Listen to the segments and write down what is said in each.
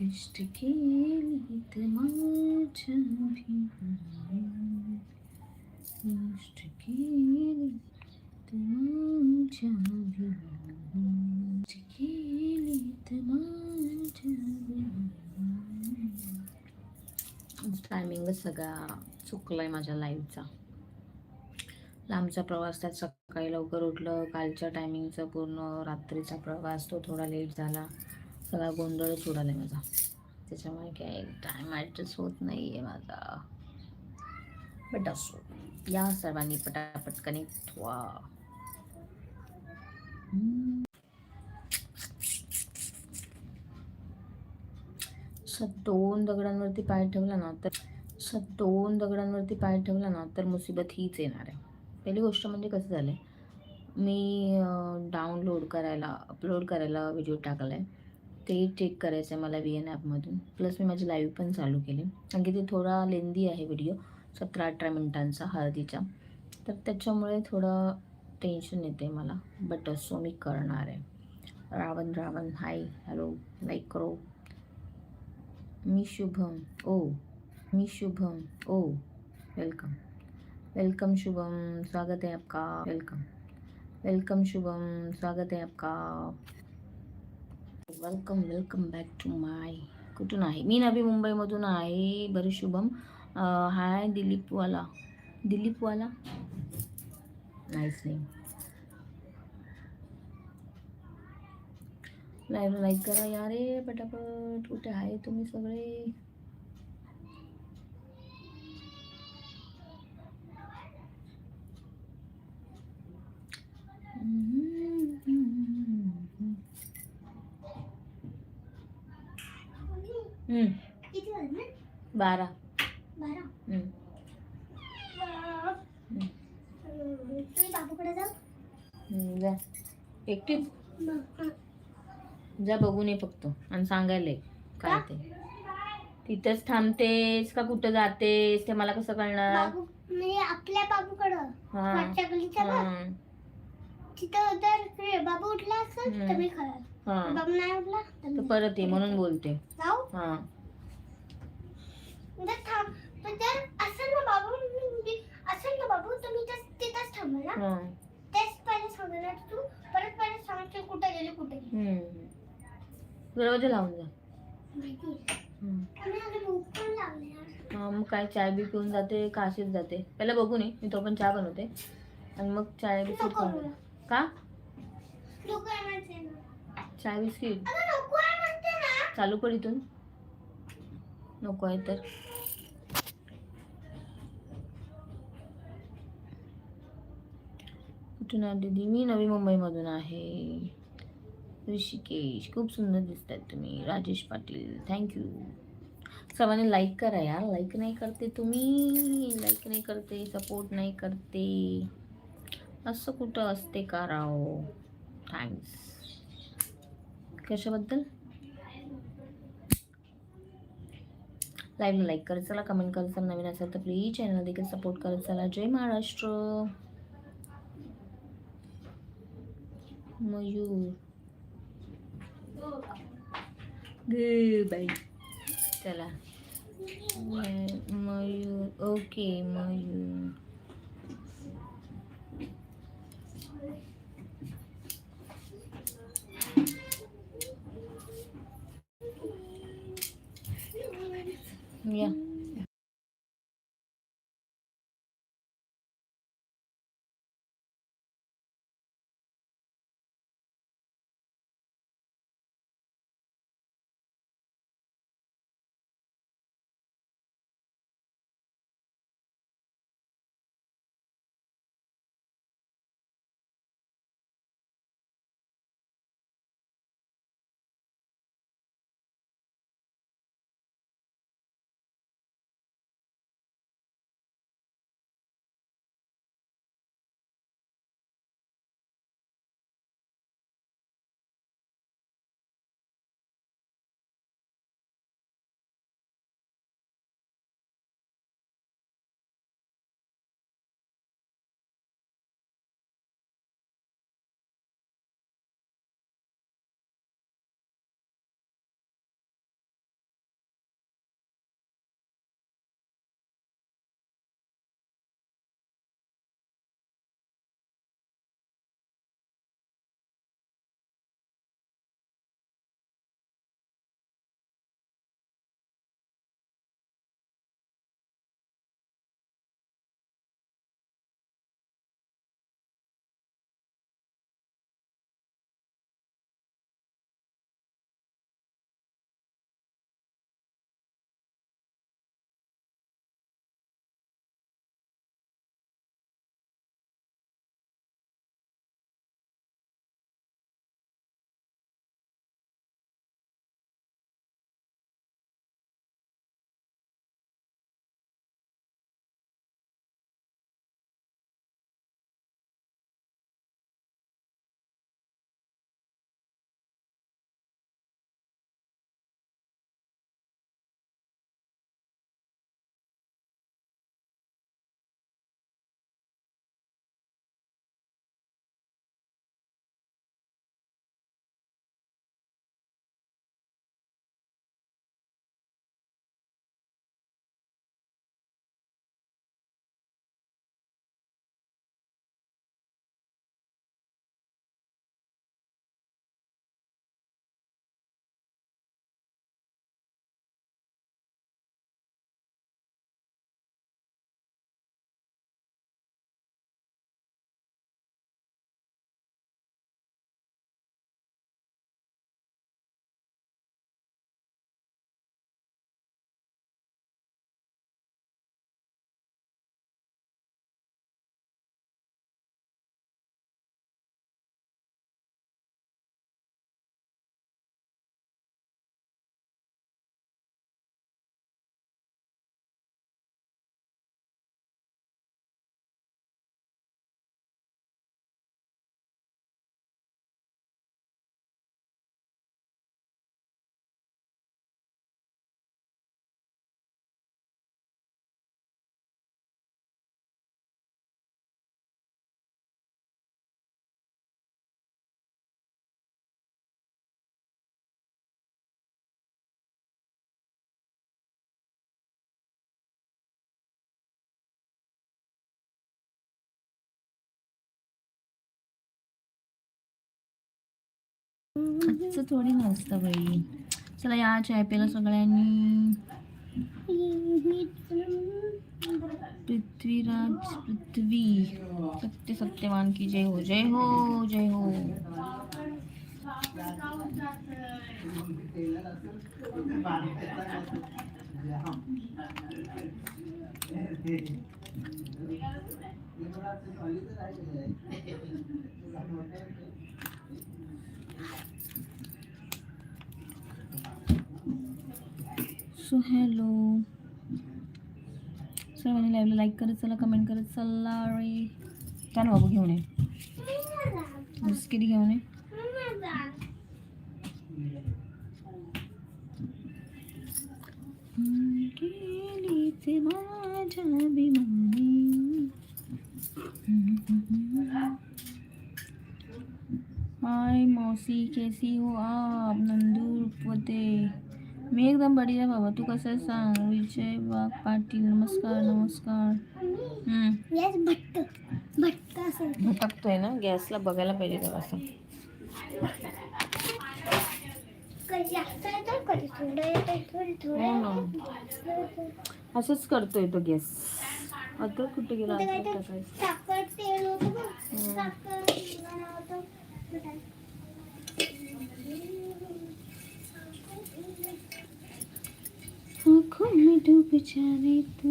कष्ट केलीत माझ्या कष्ट केलीत माझ्या कष्ट केलीत माझ्या टायमिंग सगळा चुकलाय माझ्या लाईव्हचा लांबचा प्रवास त्यात सकाळी लवकर उठलं कालच्या टायमिंगचा पूर्ण रात्रीचा प्रवास तो थोडा लेट झाला. सगळा गोंधळच उडाला माझा. त्याच्यामुळे काय टाईम ॲडजस्ट होत नाही आहे माझा. बट असो. या सर्वांनी पटापट कनेक्ट व्हा. दोन दगडांवरती पाय ठेवला ना तर सत दोन दगडांवरती पाय ठेवला ना तर मुसीबत हीच येणार आहे. पहिली गोष्ट म्हणजे कसं झालं मी डाउनलोड करायला अपलोड करायला व्हिडिओ टाकला आहे ते चेक करायचं आहे मला व्ही एन ॲपमधून प्लस मी माझी लाईव्ह पण चालू केली. कारण की ते थोडा लेंदी आहे व्हिडिओ सतरा अठरा मिनटांचा हळदीचा. तर त्याच्यामुळे थोडं टेन्शन येते मला. बट असो मी करणार आहे. Ravan Ravan hi hello like करो. मी शुभम ओ. मी शुभम ओ. Welcome welcome Shubham. स्वागत है आपका. Welcome welcome Shubham. स्वागत है आपका. Welcome welcome back to my कुठून आहे? मी नवी मुंबईमधून आहे. बरं Shubham. Hi Dilipwala. Dilipwala? Nice name live like करा या रे पटापट. कुठे आहे तुम्ही सगळे? किती वाजले? बारा. तुम्ही जा. एकटीच जा बघून ये फक्त आणि सांगायला काय ते? तिथंच थांबतेस का कुठं जातेस? ते मला कसं कळणार? आपल्या बाबूकडं तिथं बाबू उठला तर. मी खरं हा. बाबू नाही उठला तर तर मी- परत ये म्हणून बोलते. जाऊ. हा. जर थांब. पण जर असेल ना बाबू म्हणजे असेल ना बाबू तर मी तस- तिथंच थांबेल ना हा. तेच पहिले तू. परत पहिले सांगशील कुठे गेले कुठे गेले. हम्म. दरवाजा लावून जा. माहिती हम्म. आणि आता भूक पण लागली यार. हा मग काय चाय बी पिऊन जाते का अशीच जाते. पहिला बघून ये मी तो पण चहा बनवते. आणि मग चाय नको. घे. का? नको. चाय बिस्किट चालू कर इथून. नको आहे तर. कुठून आहे दीदी मी नवी मुंबईमधून आहे. ऋषिकेश. खूप सुंदर दिसत आहेत तुम्ही. राजेश पाटील. थँक्यू सर्वांनी लाईक करा यार. लाईक नाही करते तुम्ही. लाईक नाही करते. सपोर्ट नाही करते. असं कुठं असते का राव? थँक्स कशाबद्दल? लाईव्हला लाईक करत चला कमेंट करत चला नवीन असेल तर प्लीज चॅनल देखील सपोर्ट करत चला. जय महाराष्ट्र. मयूर. गे बाई चला. मयूर. ओके मयूर. असं थोडी नसतं बाई. चला या चाय प्यायला सगळ्यांनी. पृथ्वीराज पृथ्वी. सत्य सत्यवान की जय हो जय हो जय हो. So hello. सर्वांनी लाईव्हला लाईक करत चला कमेंट करत चला रे. काय ना बाबू घेऊन ये. बिस्किट घेऊन ये. हम्म, माझ्या अभिमानी. हाय मौसी कैसी हो आप? नंदूर पोते मी एकदम बढिया बाबा तू कसं सांग विजय वाघ पाटील नमस्कार नमस्कार। हम्म. येस भट्ट भट्ट असेल भटकतोय ना? गॅसला बघायला पाहिजे जरा असं कधी जास्त येतं कधी थोडं येतं थोडं हो ना. असंच करतोय तो गॅस. आता कुठे गेला? आता टाकायचं साखर तेल होतं बघ. हम्म. साखर होतं. कुठं? आँखों में डूब जाने तू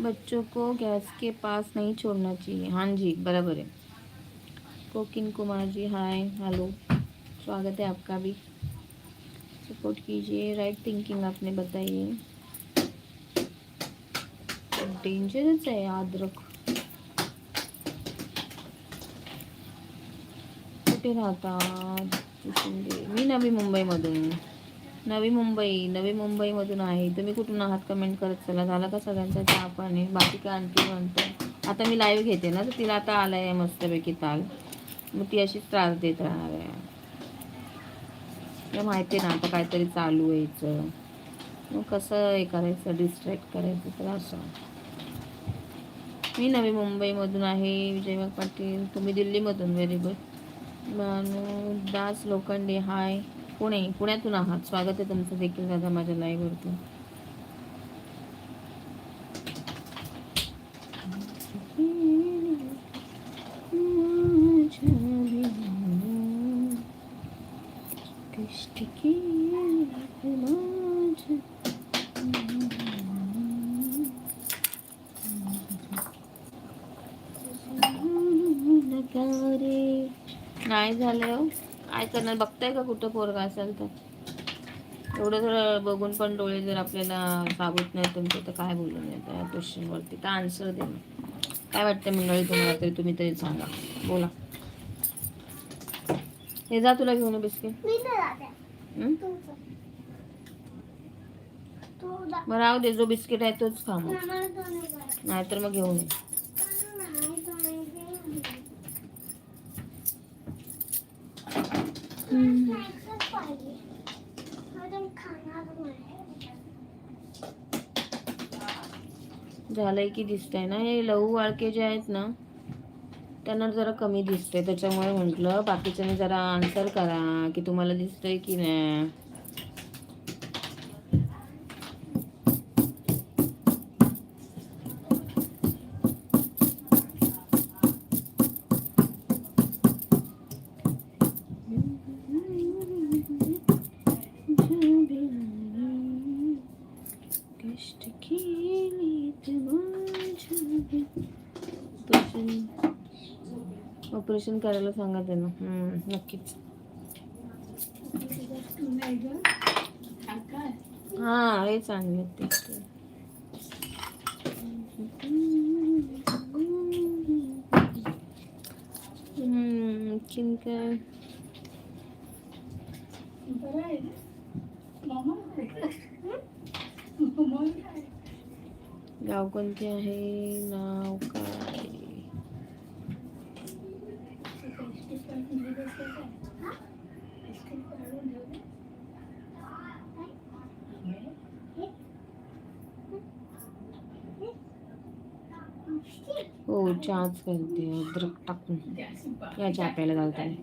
बच्चों को गैस के पास नहीं छोड़ना चाहिए। हाँ जी, बराबर है। कोकिन कुमार जी हाय हेलो स्वागत है आपका भी। सपोर्ट कीजिए। राइट थिंकिंग आपने बताइए डेंजरच आहे अद्रक कुठे राहतात मी नवी मुंबईमधून. नवी मुंबई नवी मुंबईमधून आहे. तुम्ही कुठून आहात कमेंट करत चला. झाला का सगळ्यांचा चहा पाणी? बाकी काय आणखी म्हणतो आता मी लाईव्ह घेते ना तर तिला आता आलं आहे मस्तपैकी ताल. मग ती अशीच त्रास देत राहणार आहे. माहिती आहे ना आता काहीतरी चालू यायचं मग कसं हे करायचं? डिस्ट्रॅक्ट करायचं तर असं. मी नवी मुंबईमधून आहे विजयवाग पाटील. तुम्ही दिल्लीमधून very good Das Lokhande hi Pune पुण्यातून आहात. स्वागत आहे तुमचं देखील दादा माझ्या लाईव्हवरती कष्ट नाही झालं हो. काय करणार? बघताय का कुठं पोरगा असेल तर? एवढं जर बघून पण डोळे जर आपल्याला साबूत नाही तुमचे तर काय बोलू नये त्या क्वेश्चनवरती तर आन्सर दे काय वाटतं मंडळी तुम्हाला तरी? तुम्ही तरी सांगा. बोला. हे जा तुला घेऊन ये बिस्किट. हं? मग राहू दे. जो बिस्किट आहे तोच खा मग. नाहीतर मग घेऊन ये. झालंय की दिसतंय ना? हे लहू वाळके जे आहेत ना त्यांना जरा कमी दिसतंय. त्याच्यामुळे म्हटलं बाकीच्याने जरा आन्सर करा की तुम्हाला दिसतंय की नाही. ऑपरेशन करायला सांगा त्यांना. हम्म, नक्कीच. हा हे चांगले ते. हम्म, आणखीन काय गाव कोणते आहे? नाव काय? हो चहाच करते अद्रक टाकून. या चहा प्यायला आपल्याला आहे